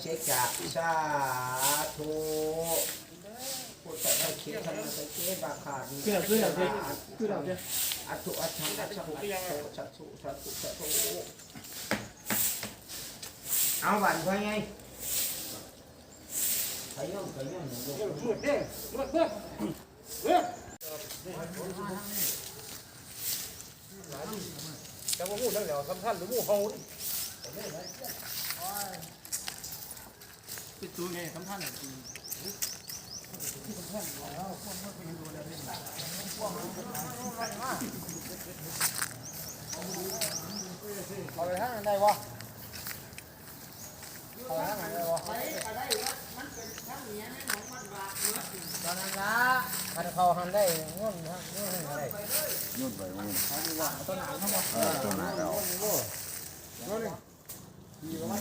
เสจักสาธุพุทธะเคียรธรรมะเคียบาขาดคือเราคือเราคือคือเราจะอัตุอัตถังอัตถังอัตโตสัตสุสัตตุสัตตุเอาบันไว้ไงขย่อมขย่อมหนึ่งลูกพูดเด้พูดพูดเด้แต่ว่าหมูนั่นแหละสำคัญหรือหมูเฮา ปิดตัวไงสำคัญเอาไปทางไหนได้วะเอาไปทางไหนได้วะตอนนั้นละมันเขาหันได้เงินฮะเงินอะไรยุ่นไปมึงต้นหางเขาบอกเออตัวหนาเรา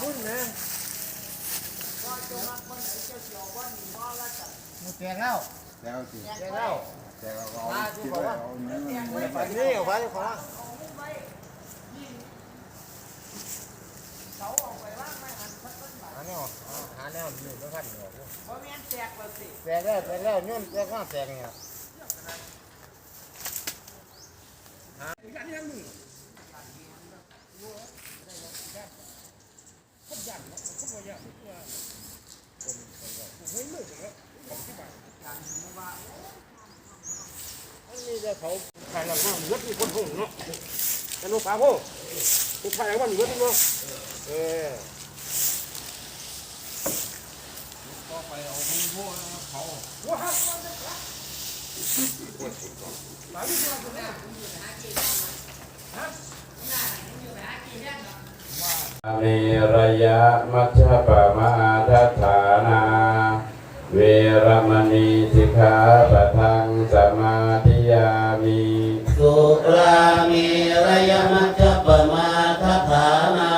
พุ่นนะมันแกงแล้วแล้วสิแกงแล้วแต่เราเอาคิดว่าเอาเนื้อไปนี่เอาไปขวาหาแนวหาแนวอยู่ไม่พันเดียวเพราะแม่แตกแล้วสิแตกแล้วแตกแล้วย้อนแตกว่าแตกเนี่ย นี่จะเขาใครหลังว่าเลือดมีคนหงเนาะแต่ลูกสาวพ่อลูกชายหลังว่าเลือดเนาะเออเมระยะมัชฌะปมาทัฏฐานา เวรมณีสิกขาปะทังสมาธิยามิสุรามีระยมัจจปมาทฐานา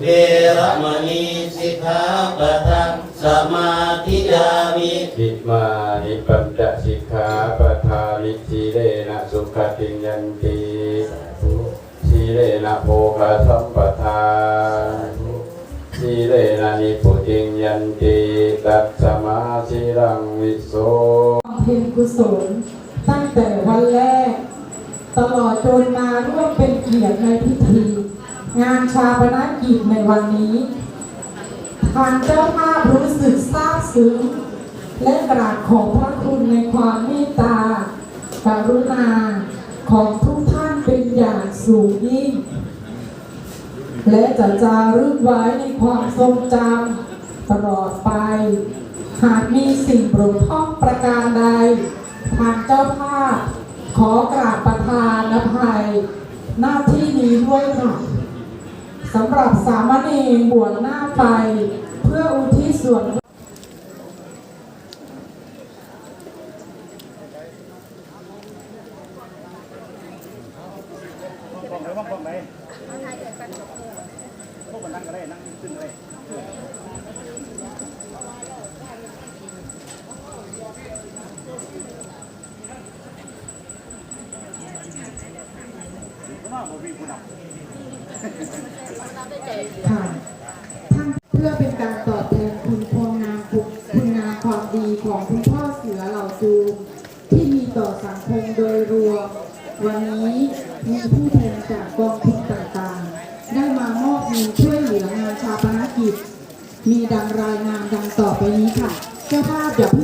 เวรมณีสิกขาปะทังสมาธิยามิอิมานิปัญจสิกขาปะทานิสีเลนะสุขติงยันติสี เลนะโภคสัมปทาสีเลนะนิพุติงยันติตัสสมาสีรังวิโสเพ็ญกุศลตั้งแต่วันแรก ตลอดจนมาร่วมเป็นเกียรติในพิธี งานชาปนกิจในวันนี้ทางเจ้าภาพรู้สึกซาบซึ้งและกราบขอบพระคุณในความเมตตา กรุณาของ สูงยิ่ง และจะจารึกไว้ในความทรงจำตลอดไป หากมีสิ่งปรุพร่องประการใด ทางเจ้าภาพ ขอกราบประทานอภัย หน้าที่นี้ด้วยค่ะสำหรับสามเณรบวชหน้าไฟเพื่ออุทิศส่วน ห้องไหนห้องไหนพวกมั นั่งก็ได้นั่งขึ้นเลยก็มาบ่มีผู้นำค่ะท่านเพื่อเป็นการตอบแทนคุณพองามคุณคุณงามความดีของคุณพ่อเสือเหล่าจูมที่มีต่อสังคมโดยรวม วันนี้มีผู้แท มีดังรายงานดังต่อไปนี้ค่ะ เจ้าภาพอย่าเพิ่ง